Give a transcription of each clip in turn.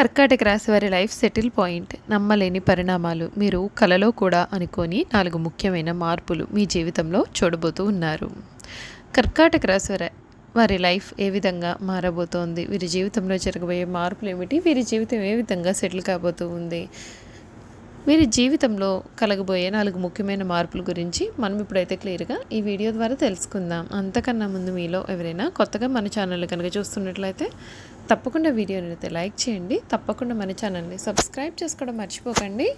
కర్కాటక రాశి వారి లైఫ్ సెటిల్ పాయింట్ నమ్మలేని పరిణామాలు. మీరు కలలో కూడా అనుకోని నాలుగు ముఖ్యమైన మార్పులు మీ జీవితంలో చూడబోతూ ఉన్నారు. కర్కాటక రాశి వారి వారి లైఫ్ ఏ విధంగా మారబోతోంది? వీరి జీవితంలో జరగబోయే మార్పులు ఏమిటి? వీరి జీవితం ఏ విధంగా సెటిల్ కాబోతూ ఉంది? వీరి జీవితంలో కలగబోయే నాలుగు ముఖ్యమైన మార్పుల గురించి మనం ఇప్పుడైతే క్లియర్గా ఈ వీడియో ద్వారా తెలుసుకుందాం. అంతకన్నా ముందు మీలో ఎవరైనా కొత్తగా మన ఛానల్ కనుక చూస్తున్నట్లయితే తప్పకుండా వీడియోని అయితే లైక్ చేయండి. తప్పకుండా మన ఛానల్ని సబ్స్క్రైబ్ చేసుకోవడం మర్చిపోకండి.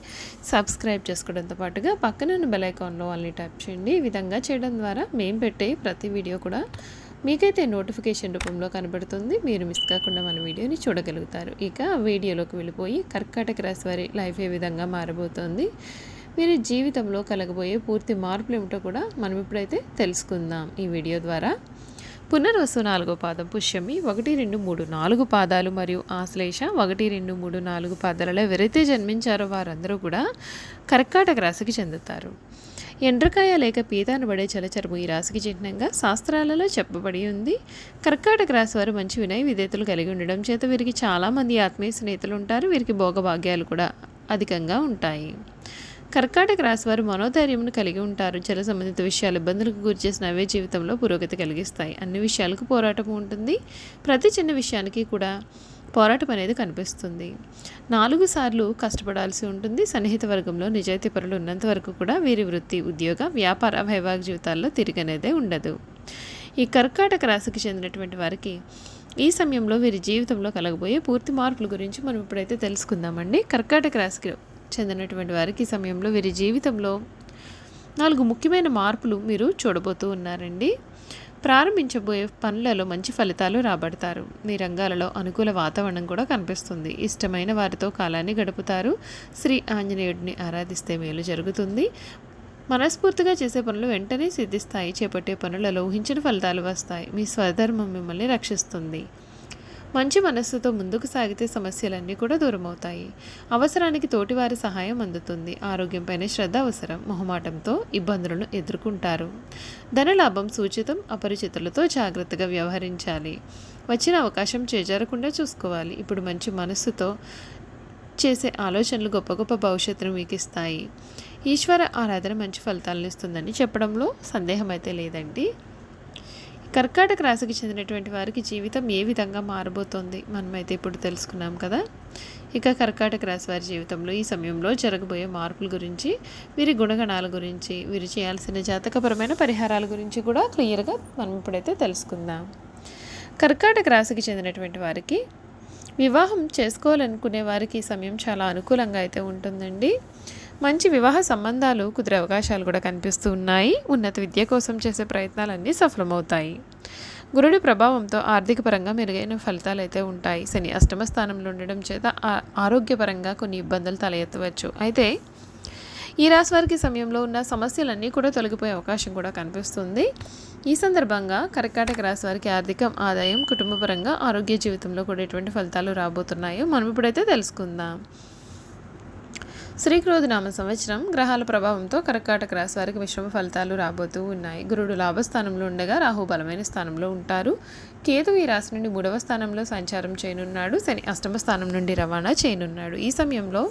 సబ్స్క్రైబ్ చేసుకోవడంతో పాటుగా పక్కన ఉన్న బెల్ ఐకాన్లో వాళ్ళని ట్యాప్ చేయండి. ఈ విధంగా చేయడం ద్వారా మేము పెట్టే ప్రతి వీడియో కూడా మీకైతే నోటిఫికేషన్ రూపంలో కనబడుతుంది మీరు మిస్ కాకుండా మన వీడియోని చూడగలుగుతారు. ఇక వీడియోలోకి వెళ్ళిపోయి కర్కాటక రాశి వారి లైఫ్ ఏ విధంగా మారబోతోంది వీరి జీవితంలో కలగబోయే పూర్తి మార్పులు ఏమిటో కూడా మనం ఇప్పుడైతే తెలుసుకుందాం ఈ వీడియో ద్వారా. పునర్వసు నాలుగో పాదం పుష్యమి ఒకటి రెండు మూడు నాలుగు పాదాలు మరియు ఆశ్లేష ఒకటి రెండు మూడు నాలుగు పాదాలలో ఎవరైతే జన్మించారో వారందరూ కూడా కర్కాటక రాశికి చెందుతారు. ఎండ్రకాయ లేక పీత అనబడే చలచరము ఈ రాశికి చిహ్నంగా శాస్త్రాలలో చెప్పబడి ఉంది. కర్కాటక రాశి వారు మంచి వినయ విధేతలు కలిగి ఉండడం చేత వీరికి చాలామంది ఆత్మీయ స్నేహితులు ఉంటారు. వీరికి భోగభాగ్యాలు కూడా అధికంగా ఉంటాయి. కర్కాటక రాశి వారు మనోధైర్యంను కలిగి ఉంటారు. జల సంబంధిత విషయాలు ఇబ్బందులకు గురి చేసిన అవే జీవితంలో పురోగతి కలిగిస్తాయి. అన్ని విషయాలకు పోరాటం ఉంటుంది. ప్రతి చిన్న విషయానికి కూడా పోరాటం అనేది కనిపిస్తుంది. నాలుగు సార్లు కష్టపడాల్సి ఉంటుంది. సన్నిహిత వర్గంలో నిజాయితీ పరులు ఉన్నంత వరకు కూడా వీరి వృత్తి ఉద్యోగ వ్యాపార వైవాహిక జీవితాల్లో తిరిగనేదే ఉండదు. ఈ కర్కాటక రాశికి చెందినటువంటి వారికి ఈ సమయంలో వీరి జీవితంలో కలగబోయే పూర్తి మార్పుల గురించి మనం ఇప్పుడైతే తెలుసుకుందామండి. కర్కాటక రాశికి చెందినటువంటి వారికి ఈ సమయంలో వీరి జీవితంలో నాలుగు ముఖ్యమైన మార్పులు మీరు చూడబోతూ ఉన్నారండి. ప్రారంభించబోయే పనులలో మంచి ఫలితాలు రాబడతారు. మీ రంగాలలో అనుకూల వాతావరణం కూడా కనిపిస్తుంది. ఇష్టమైన వారితో కాలాన్ని గడుపుతారు. శ్రీ ఆంజనేయుడిని ఆరాధిస్తే మేలు జరుగుతుంది. మనస్ఫూర్తిగా చేసే పనులు వెంటనే సిద్ధిస్తాయి. చేపట్టే పనులలో ఊహించిన ఫలితాలు వస్తాయి. మీ స్వధర్మం మిమ్మల్ని రక్షిస్తుంది. మంచి మనస్సుతో ముందుకు సాగితే సమస్యలన్నీ కూడా దూరమవుతాయి. అవసరానికి తోటివారి సహాయం అందుతుంది. ఆరోగ్యంపైన శ్రద్ధ అవసరం. మొహమాటంతో ఇబ్బందులను ఎదుర్కొంటారు. ధనలాభం సూచితం అపరిచితులతో జాగ్రత్తగా వ్యవహరించాలి. వచ్చిన అవకాశం చేజారకుండా చూసుకోవాలి. ఇప్పుడు మంచి మనస్సుతో చేసే ఆలోచనలు గొప్ప గొప్ప భవిష్యత్తును మీకు ఇస్తాయి ఈశ్వర ఆరాధన మంచి ఫలితాలను ఇస్తుందని చెప్పడంలో సందేహం అయితే లేదండి. కర్కాటక రాశికి చెందినటువంటి వారికి జీవితం ఏ విధంగా మారబోతోంది? మనమైతే ఇప్పుడు తెలుసుకున్నాం కదా. ఇక కర్కాటక రాశి వారి జీవితంలో ఈ సమయంలో జరగబోయే మార్పుల గురించి వీరి గుణగణాల గురించి వీరు చేయాల్సిన జాతకపరమైన పరిహారాల గురించి కూడా క్లియర్గా మనం ఇప్పుడైతే తెలుసుకుందాం. కర్కాటక రాశికి చెందినటువంటి వారికి వివాహం చేసుకోవాలనుకునే వారికి ఈ సమయం చాలా అనుకూలంగా అయితే ఉంటుందండి. మంచి వివాహ సంబంధాలు కుదిరే అవకాశాలు కూడా కనిపిస్తూ ఉన్నాయి. ఉన్నత విద్య కోసం చేసే ప్రయత్నాలన్నీ సఫలమవుతాయి. గురుడి ప్రభావంతో ఆర్థిక పరంగా మెరుగైన ఫలితాలు అయితే ఉంటాయి. శని అష్టమ స్థానంలో ఉండడం చేత ఆరోగ్యపరంగా కొన్ని ఇబ్బందులు తల ఎత్తవచ్చు అయితే ఈ రాశి వారికి సమయంలో ఉన్న సమస్యలన్నీ కూడా తొలగిపోయే అవకాశం కూడా కనిపిస్తుంది. ఈ సందర్భంగా కర్కాటక రాశి వారికి ఆర్థిక ఆదాయం కుటుంబపరంగా ఆరోగ్య జీవితంలో కూడా ఎటువంటి ఫలితాలు రాబోతున్నాయో మనం ఇప్పుడైతే తెలుసుకుందాం. నామ సంవత్సరం గ్రహాల ప్రభావంతో కర్కాటక రాశి వారికి మిశ్రమ ఫలితాలు రాబోతూ ఉన్నాయి. గురుడు లాభస్థానంలో ఉండగా రాహు బలమైన స్థానంలో ఉంటారు. కేతు ఈ రాశి నుండి మూడవ స్థానంలో సంచారం చేయనున్నాడు. శని అష్టమ స్థానం నుండి రవాణా చేయనున్నాడు. ఈ సమయంలో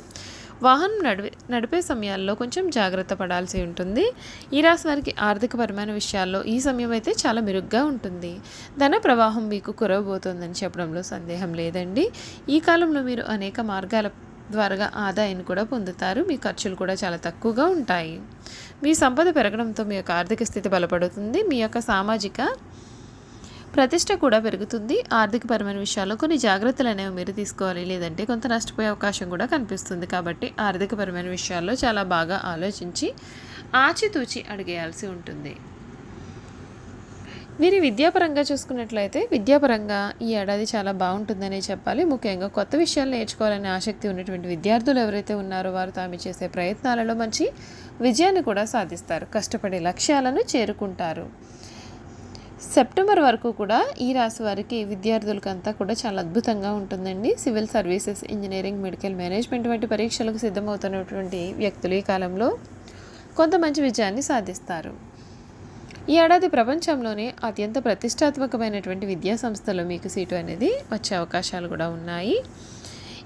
వాహనం నడిపే నడిపే సమయాల్లో కొంచెం జాగ్రత్త పడాల్సి ఉంటుంది. ఈ రాశి వారికి ఆర్థికపరమైన విషయాల్లో ఈ సమయం అయితే చాలా మెరుగ్గా ఉంటుంది. ధన ప్రవాహం మీకు కురవబోతోందని చెప్పడంలో సందేహం లేదండి. ఈ కాలంలో మీరు అనేక మార్గాల త్వరగా ఆదాయాన్ని కూడా పొందుతారు. మీ ఖర్చులు కూడా చాలా తక్కువగా ఉంటాయి. మీ సంపద పెరగడంతో మీ యొక్క ఆర్థిక స్థితి బలపడుతుంది. మీ యొక్క సామాజిక ప్రతిష్ట కూడా పెరుగుతుంది. ఆర్థికపరమైన విషయాల్లో కొన్ని జాగ్రత్తలు అనేవి మీరు తీసుకోవాలి. లేదంటే కొంత నష్టపోయే అవకాశం కూడా కనిపిస్తుంది. కాబట్టి ఆర్థికపరమైన విషయాల్లో చాలా బాగా ఆలోచించి ఆచితూచి అడిగేయాల్సి ఉంటుంది. వీరి విద్యాపరంగా చూసుకున్నట్లయితే విద్యాపరంగా ఈ ఏడాది చాలా బాగుంటుందనే చెప్పాలి. ముఖ్యంగా కొత్త విషయాలు నేర్చుకోవాలనే ఆసక్తి ఉన్నటువంటి విద్యార్థులు ఎవరైతే ఉన్నారో వారు తాము చేసే ప్రయత్నాలలో మంచి విజయాన్ని కూడా సాధిస్తారు. కష్టపడే లక్ష్యాలను చేరుకుంటారు. సెప్టెంబర్ వరకు కూడా ఈ రాశి వారికి విద్యార్థులకంతా కూడా చాలా అద్భుతంగా ఉంటుందండి. Civil services engineering medical management వంటి పరీక్షలకు సిద్ధమవుతున్నటువంటి వ్యక్తులు ఈ కాలంలో కొంత మంచి విజయాన్ని సాధిస్తారు. ఈ ఏడాది ప్రపంచంలోనే అత్యంత ప్రతిష్టాత్మకమైనటువంటి విద్యా సంస్థలో మీకు సీటు అనేది వచ్చే అవకాశాలు కూడా ఉన్నాయి.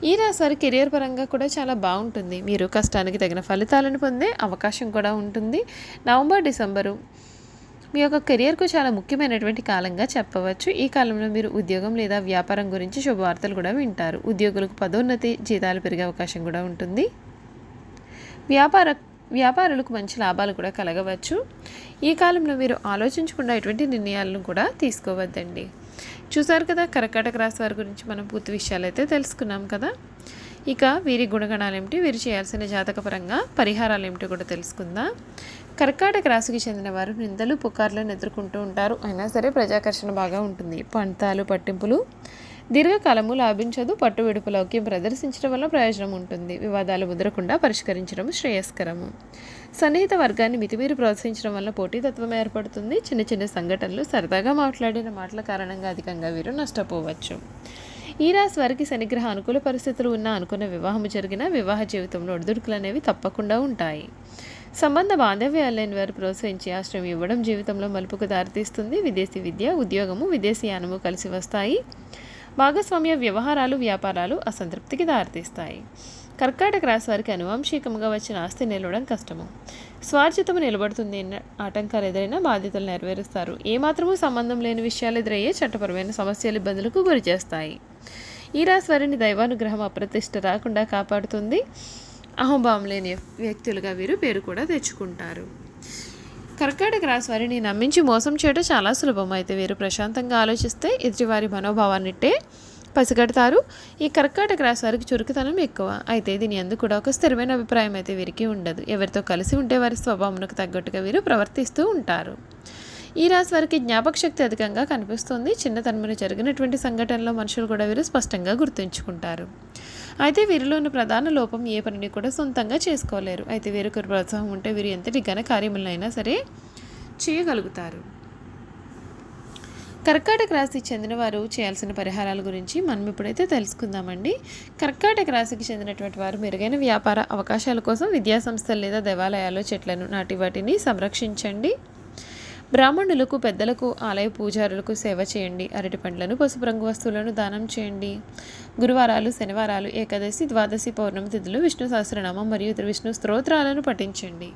ఈ రాశారు కెరియర్ పరంగా కూడా చాలా బాగుంటుంది. మీరు కష్టానికి తగిన ఫలితాలను పొందే అవకాశం కూడా ఉంటుంది. నవంబర్ డిసెంబరు మీ యొక్క కెరియర్కు చాలా ముఖ్యమైనటువంటి కాలంగా చెప్పవచ్చు. ఈ కాలంలో మీరు ఉద్యోగం లేదా వ్యాపారం గురించి శుభవార్తలు కూడా వింటారు. ఉద్యోగులకు పదోన్నతి జీతాలు పెరిగే అవకాశం కూడా ఉంటుంది. వ్యాపార వ్యాపారులకు మంచి లాభాలు కూడా కలగవచ్చు. ఈ కాలంలో మీరు ఆలోచించకుండా ఎటువంటి నిర్ణయాలను కూడా తీసుకోవద్దండి. చూసారు కదా కర్కాటక రాశి వారి గురించి మనం పూర్తి విషయాలు అయితే తెలుసుకున్నాం కదా. ఇక వీరి గుణగణాలు ఏమిటి? వీరు చేయాల్సిన జాతకపరంగా పరిహారాలు ఏమిటి కూడా తెలుసుకుందాం. కర్కాటక రాశికి చెందిన వారు నిందలు పుకార్లను ఎదుర్కొంటూ ఉంటారు. అయినా సరే ప్రజాకర్షణ బాగా ఉంటుంది. పంతాలు పట్టింపులు దీర్ఘకాలము లాభించదు పట్టు విడుపు లౌక్యం ప్రదర్శించడం వల్ల ప్రయోజనం ఉంటుంది. వివాదాలు ముదరకుండా పరిష్కరించడం శ్రేయస్కరము. సన్నిహిత వర్గాన్ని మితిమీరి ప్రోత్సహించడం వల్ల పోటీతత్వం ఏర్పడుతుంది. చిన్న చిన్న సంఘటనలు సరదాగా మాట్లాడిన మాటల కారణంగా అధికంగా వీరు నష్టపోవచ్చు. ఈ రాశి వారికి శనిగ్రహ అనుకూల పరిస్థితులు ఉన్న అనుకున్న వివాహం జరిగిన వివాహ జీవితంలో ఒడిదుడుకులు అనేవి తప్పకుండా ఉంటాయి. సంబంధ బాంధవ్యాలు లేని వారు ప్రోత్సహించి ఆశ్రయం ఇవ్వడం జీవితంలో మలుపుకు దారితీస్తుంది. విదేశీ విద్య ఉద్యోగము విదేశీయానము కలిసి వస్తాయి. భాగస్వామ్య వ్యవహారాలు వ్యాపారాలు అసంతృప్తికి దారితీస్తాయి. కర్కాటక రాశి వారికి అనువంశికంగా వచ్చిన ఆస్తి నిలవడం కష్టము. స్వార్జితము నిలబడుతుంది ఆటంకాలు ఎదురైనా బాధ్యతలు నెరవేరుస్తారు. ఏమాత్రమూ సంబంధం లేని విషయాలు ఎదురయ్యే చట్టపరమైన సమస్యలు ఇబ్బందులకు గురి చేస్తాయి. ఈ రాశి వారిని దైవానుగ్రహం అప్రతిష్ట రాకుండా కాపాడుతుంది. అహంభావం లేని వ్యక్తులుగా వీరు పేరు కూడా తెచ్చుకుంటారు. కర్కాటక రాశి వారిని నమ్మించి మోసం చేయడం చాలా సులభం. అయితే వీరు ప్రశాంతంగా ఆలోచిస్తే ఎదుటివారి మనోభావాన్నిట్టే పసిగడతారు. ఈ కర్కాటక రాశి వారికి చురుకుతనం ఎక్కువ. అయితే దీని ఎందుకు కూడా ఒక స్థిరమైన అభిప్రాయం అయితే వీరికి ఉండదు. ఎవరితో కలిసి ఉంటే వారి స్వభావంకు తగ్గట్టుగా వీరు ప్రవర్తిస్తూ ఉంటారు. ఈ రాశి వారికి జ్ఞాపక శక్తి అధికంగా కనిపిస్తుంది. చిన్నతనమున జరిగినటువంటి సంఘటనలో మనుషులు కూడా వీరు స్పష్టంగా గుర్తుంచుకుంటారు. అయితే వీరిలో ఉన్న ప్రధాన లోపం ఏ పనిని కూడా సొంతంగా చేసుకోలేరు. అయితే వీరికి ప్రోత్సాహం ఉంటే వీరు ఎంతటి ఘన కార్యములైనా సరే చేయగలుగుతారు. కర్కాటక రాశికి చెందిన వారు చేయాల్సిన పరిహారాల గురించి మనం ఇప్పుడైతే తెలుసుకుందామండి. కర్కాటక రాశికి చెందినటువంటి వారు మెరుగైన వ్యాపార అవకాశాల కోసం విద్యా సంస్థలు లేదా దేవాలయాల్లో చెట్లను నాటి వాటిని సంరక్షించండి. బ్రాహ్మణులకు పెద్దలకు ఆలయ పూజారులకు సేవ చేయండి. అరటి పండ్లను పసుపు రంగు వస్తువులను దానం చేయండి. గురువారాలు శనివారాలు ఏకాదశి ద్వాదశి పౌర్ణమి తిథులు విష్ణు సహస్రనామం మరియు ఇతర విష్ణు స్తోత్రాలను పఠించండి.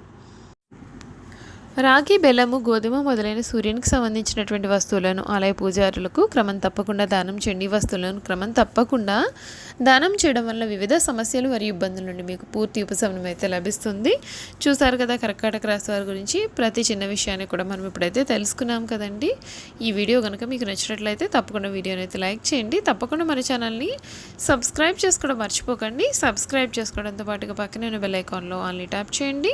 రాగి బెల్లము గోధుమ మొదలైన సూర్యునికి సంబంధించినటువంటి వస్తువులను ఆలయ పూజారులకు క్రమం తప్పకుండా దానం చేయండి. వస్తువులను క్రమం తప్పకుండా దానం చేయడం వల్ల వివిధ సమస్యలు మరియు ఇబ్బందుల నుండి మీకు పూర్తి ఉపశమనం అయితే లభిస్తుంది. చూసారు కదా కర్కాటక రాశి వారి గురించి? ప్రతి చిన్న విషయాన్ని కూడా మనం ఇప్పుడైతే తెలుసుకున్నాం కదండి. ఈ వీడియో కనుక మీకు నచ్చినట్లయితే తప్పకుండా వీడియోని అయితే లైక్ చేయండి. తప్పకుండా మన ఛానల్ని సబ్స్క్రైబ్ చేసుకోవడం మర్చిపోకండి. సబ్స్క్రైబ్ చేసుకోవడంతో పాటుగా పక్కనే బెల్ ఐకాన్లో ఆన్లీ ట్యాప్ చేయండి.